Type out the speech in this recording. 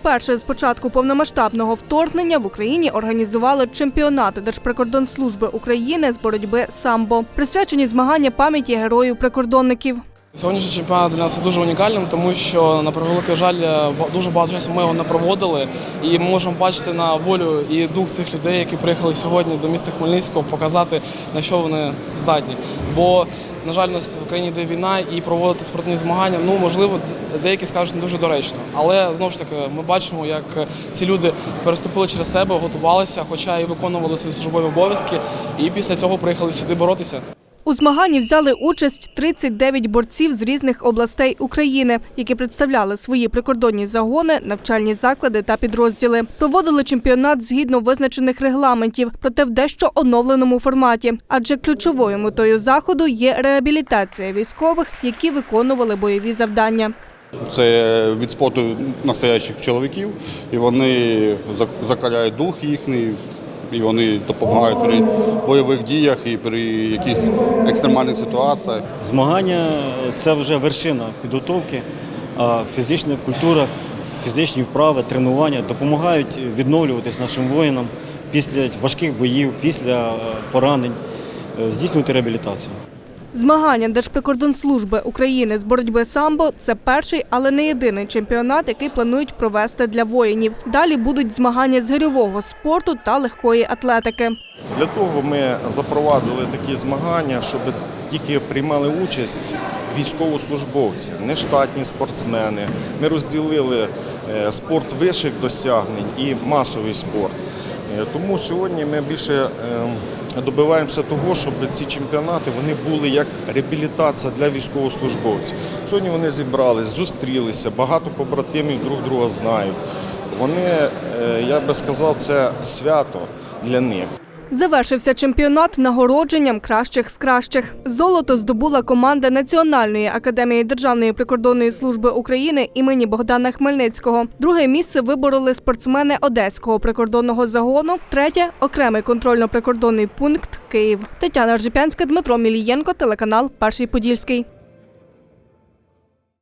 Вперше з початку повномасштабного вторгнення в Україні організували чемпіонати Держприкордонслужби України з боротьби самбо, присвячені змагання пам'яті героїв прикордонників. Сьогоднішній чемпіонат для нас дуже унікальним, тому що на превеликий жаль дуже багато часу ми його не проводили, і ми можемо бачити на волю і дух цих людей, які приїхали сьогодні до міста Хмельницького, показати на що вони здатні. Бо, на жаль, у нас в Україні йде війна і проводити спортивні змагання, ну можливо, деякі скажуть не дуже доречно. Але знову ж таки, ми бачимо, як ці люди переступили через себе, готувалися, хоча і виконували свої службові обов'язки, і після цього приїхали сюди боротися. У змаганні взяли участь 39 борців з різних областей України, які представляли свої прикордонні загони, навчальні заклади та підрозділи. Проводили чемпіонат згідно визначених регламентів, проте в дещо оновленому форматі. Адже ключовою метою заходу є реабілітація військових, які виконували бойові завдання. Це від спорту настоящих чоловіків, і вони зак- закаляють дух їхній, і вони допомагають при бойових діях і при якихось екстремальних ситуаціях. Змагання це вже вершина підготовки. Фізична культура, фізичні вправи, тренування допомагають відновлюватись нашим воїнам після важких боїв, після е, поранень, е, здійснювати реабілітацію. Змагання Держприкордонслужби України з боротьби самбо це перший, але не єдиний чемпіонат, який планують провести для воїнів. Далі будуть змагання з гирьового спорту та легкої атлетики. Для того ми запровадили такі змагання, щоб тільки приймали участь військовослужбовці, не штатні спортсмени. Ми розділили е, спорт вищих досягнень і масовий спорт. Е, Тому сьогодні ми більше е, добиваємося того, щоб ці чемпіонати вони були як реабілітація для військовослужбовців. Сьогодні вони зібрались, зустрілися, багато побратимів друг друга знають. Вони, е, я би сказав, це свято для них. Завершився чемпіонат нагородженням кращих з кращих. Золото здобула команда Національної академії Державної прикордонної служби України імені Богдана Хмельницького. Друге місце вибороли спортсмени Одеського прикордонного загону. Третє окремий контрольно-прикордонний пункт Київ. Тетяна Ржепянська, Дмитро Мілієнко, телеканал Перший Подільський.